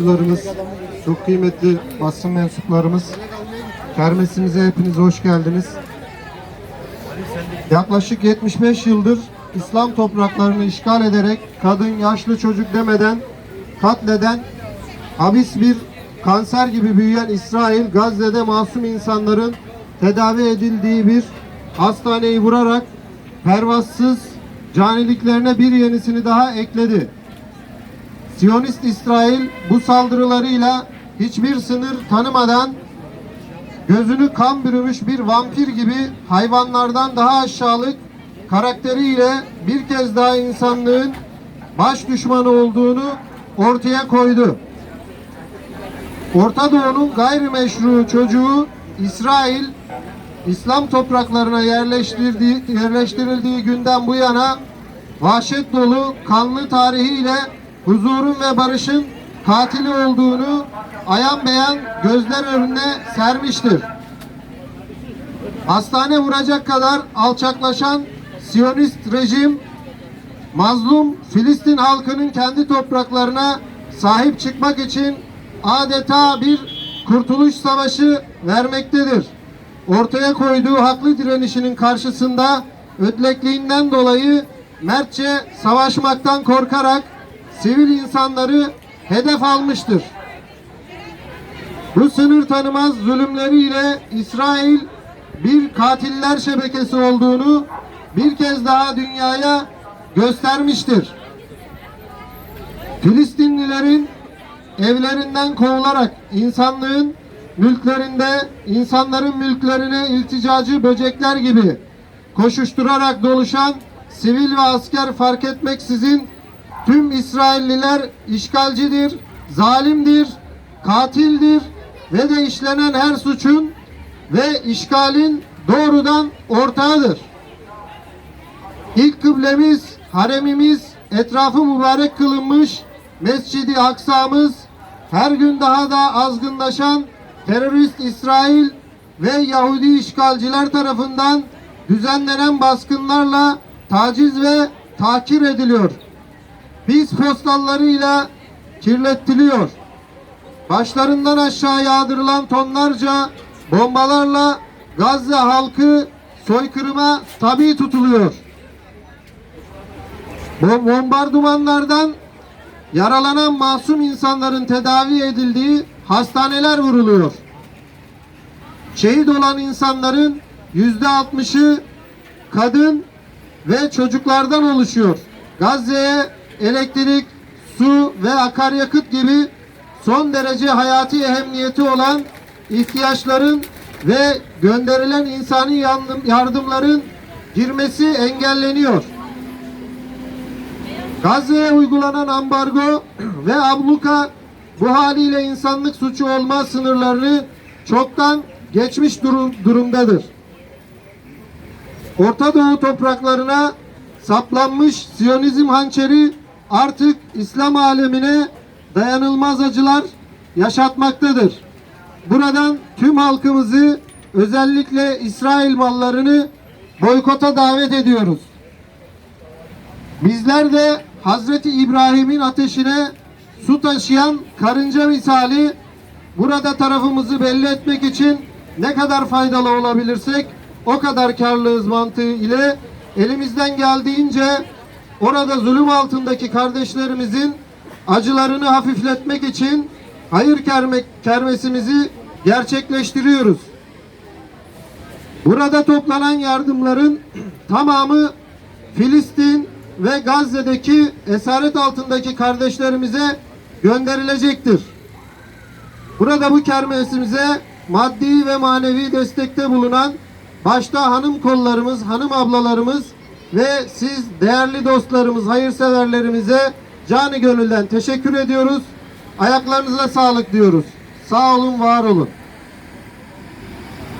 Dostlarımız, çok kıymetli basın mensuplarımız, kermesimize hepiniz hoş geldiniz. Yaklaşık 75 yıldır İslam topraklarını işgal ederek kadın, yaşlı çocuk demeden katleden habis bir kanser gibi büyüyen İsrail, Gazze'de masum insanların tedavi edildiği bir hastaneyi vurarak pervasız caniliklerine bir yenisini daha ekledi. Siyonist İsrail bu saldırılarıyla hiçbir sınır tanımadan gözünü kan bürümüş bir vampir gibi hayvanlardan daha aşağılık karakteriyle bir kez daha insanlığın baş düşmanı olduğunu ortaya koydu. Orta Doğu'nun gayrimeşru çocuğu İsrail İslam topraklarına yerleştirdiği, yerleştirildiği günden bu yana vahşet dolu kanlı tarihiyle huzurun ve barışın katili olduğunu ayan beyan gözler önüne sermiştir. Hastane vuracak kadar alçaklaşan Siyonist rejim mazlum Filistin halkının kendi topraklarına sahip çıkmak için adeta bir kurtuluş savaşı vermektedir. Ortaya koyduğu haklı direnişinin karşısında ödlekliğinden dolayı mertçe savaşmaktan korkarak sivil insanları hedef almıştır. Bu sınır tanımaz zulümleriyle İsrail bir katiller şebekesi olduğunu bir kez daha dünyaya göstermiştir. Filistinlilerin evlerinden kovularak insanlığın mülklerinde insanların mülklerine ilticacı böcekler gibi koşuşturarak doluşan sivil ve asker fark etmeksizin tüm İsrailliler işgalcidir, zalimdir, katildir ve de işlenen her suçun ve işgalin doğrudan ortağıdır. İlk kıblemiz, haremimiz, etrafı mübarek kılınmış Mescidi Aksa'mız her gün daha da azgınlaşan terörist İsrail ve Yahudi işgalciler tarafından düzenlenen baskınlarla taciz ve tahkir ediliyor. Biz postallarıyla kirletiliyor. Başlarından aşağı yağdırılan tonlarca bombalarla Gazze halkı soykırıma tabi tutuluyor. Bombardımanlardan yaralanan masum insanların tedavi edildiği hastaneler vuruluyor. Şehit olan insanların yüzde altmışı kadın ve çocuklardan oluşuyor. Gazze'ye elektrik, su ve akaryakıt gibi son derece hayati ehemmiyeti olan ihtiyaçların ve gönderilen insani yardım- yardımların girmesi engelleniyor. Gazze'ye uygulanan ambargo ve abluka bu haliyle insanlık suçu olma sınırlarını çoktan geçmiş durum, durumdadır. Orta Doğu topraklarına saplanmış Siyonizm hançeri artık İslam alemine dayanılmaz acılar yaşatmaktadır. Buradan tüm halkımızı özellikle İsrail mallarını boykota davet ediyoruz. Bizler de Hazreti İbrahim'in ateşine su taşıyan karınca misali burada tarafımızı belli etmek için ne kadar faydalı olabilirsek o kadar karlıyız mantığı ile elimizden geldiğince orada zulüm altındaki kardeşlerimizin acılarını hafifletmek için hayır kerme, kermesimizi gerçekleştiriyoruz. Burada toplanan yardımların tamamı Filistin ve Gazze'deki esaret altındaki kardeşlerimize gönderilecektir. Burada bu kermesimize maddi ve manevi destekte bulunan başta hanım kollarımız, hanım ablalarımız ve siz değerli dostlarımız, hayırseverlerimize canı gönülden teşekkür ediyoruz. Ayaklarınıza sağlık diyoruz. Sağ olun, var olun.